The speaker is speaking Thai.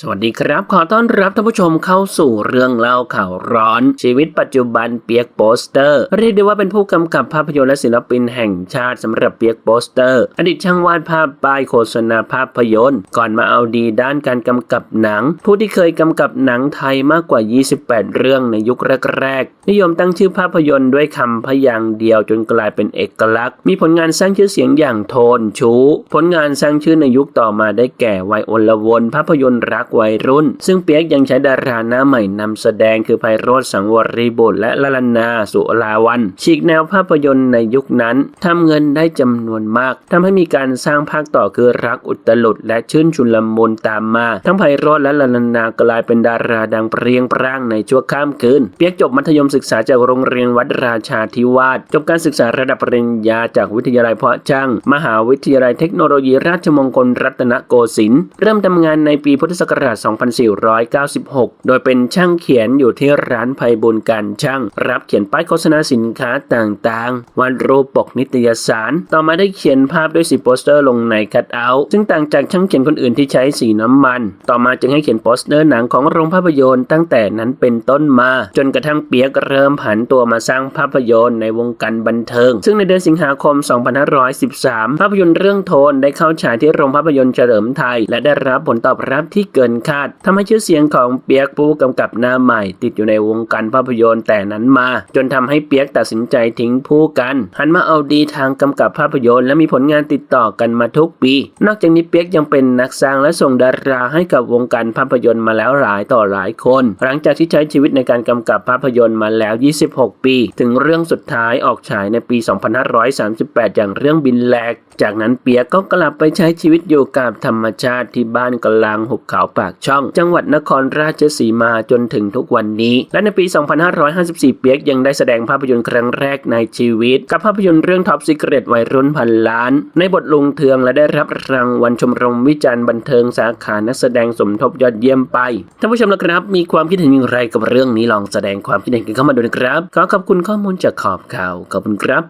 สวัสดีครับ ขอต้อนรับท่านผู้ชมเข้าสู่เรื่องเล่าข่าวร้อน ชีวิตปัจจุบันเปียกโปสเตอร์ เรียกได้ว่าเป็นผู้กำกับภาพยนตร์และศิลปินแห่งชาติสำหรับเปียกโปสเตอร์ อดีตช่างวาดภาพป้ายโฆษณาภาพยนตร์ ก่อนมาเอาดีด้านการกำกับหนัง ผู้ที่เคยกำกับหนังไทยมากกว่า 28 เรื่องในยุคแรกๆนิยมตั้งชื่อภาพยนตร์ด้วยคำพยางค์เดียวจนกลายเป็นเอกลักษณ์ มีผลงานสร้างชื่อเสียงอย่างโทนชูผลงานสร้างชื่อในยุคต่อมาได้แก่วัยอลวนภาพยนตร์รักวัยรุ่น ซึ่งเปียกยังใช้ดาราหน้าใหม่นำแสดงคือไพโรธสังวรีบุตรและละลนาสุลาวันฉีกแนวภาพยนตร์ในยุคนั้นทำเงินได้จำนวนมากทำให้มีการสร้างภาคต่อคือรักอุตลุดและชื่นชุนลมุนตามมา ทั้งไพโรธและละลนากลายเป็นดาราดังเปรียงปร้างในชั่วข้ามคืน เปียกจบมัธยมศึกษาจากโรงเรียนวัดราชาธิวาสจบการศึกษาระดับปริญญาจากวิทยาลัยเพาะช่าง มหาวิทยาลัยเทคโนโลยีราชมงคลรัตนโกสินทร์เริ่มทำงานในปีพุทธศักราช 2496 โดยเป็นช่างเขียนอยู่ที่ร้านไพบุญการช่าง รับเขียนป้ายโฆษณาสินค้าต่างๆ วาดรูปปกนิตยสาร ต่อมาได้เขียนภาพด้วยสีโปสเตอร์ลงในคัทเอาท์ซึ่งต่างจากช่างเขียนคนอื่นที่ใช้สีน้ำมัน ต่อมาจึงให้เขียนโปสเตอร์หนังของโรงภาพยนตร์ตั้งแต่นั้นเป็นต้นมา จนกระทั่งเปียกเริ่มผันตัวมาสร้างภาพยนตร์ในวงการบันเทิง ซึ่งในเดือนสิงหาคม 2513 ภาพยนตร์เรื่องโทนได้เข้าฉายที่โรงภาพยนตร์เฉลิมไทย และได้รับผลตอบรับที่เกินคาดทำให้ชื่อเสียงของเปียกผู้กำกับหน้าใหม่ ติดอยู่ในวงการภาพยนตร์แต่นั้นมา จนทำให้เปียกตัดสินใจทิ้งผู้กัน หันมาเอาดีทางกำกับภาพยนตร์และมีผลงานติดต่อกันมาทุกปี นอกจากนี้เปียกยังเป็นนักสร้างและส่งดาราให้กับวงการภาพยนตร์มาแล้วหลายต่อหลายคน หลังจากที่ใช้ชีวิตในการกำกับภาพยนตร์มาแล้ว 26 ปี ถึงเรื่องสุดท้ายออกฉายในปี 2538 อย่างเรื่องบินแหลก จากนั้นเปียกก็กลับไปใช้ชีวิตอยู่กับธรรมชาติที่บ้านกลางหุบเขาปากช่อง จังหวัดนครราชสีมาจนถึงทุกวันนี้ และในปี 2554 เปียกยังได้แสดงภาพยนตร์ครั้งแรกในชีวิต กับภาพยนตร์เรื่องท็อปซิกเรตวัยรุ่นพันล้าน ในบทลุงเทืองและได้รับรางวัลชมรมวิจารณ์บันเทิงสาขานักแสดงสมทบยอดเยี่ยมไปท่านผู้ชมนะครับ มีความคิดเห็นอย่างไรกับเรื่องนี้ลองแสดงความคิดเห็นกันเข้ามาดูนะครับขอขอบคุณข้อมูลจากขอบข่าวขอบคุณครับ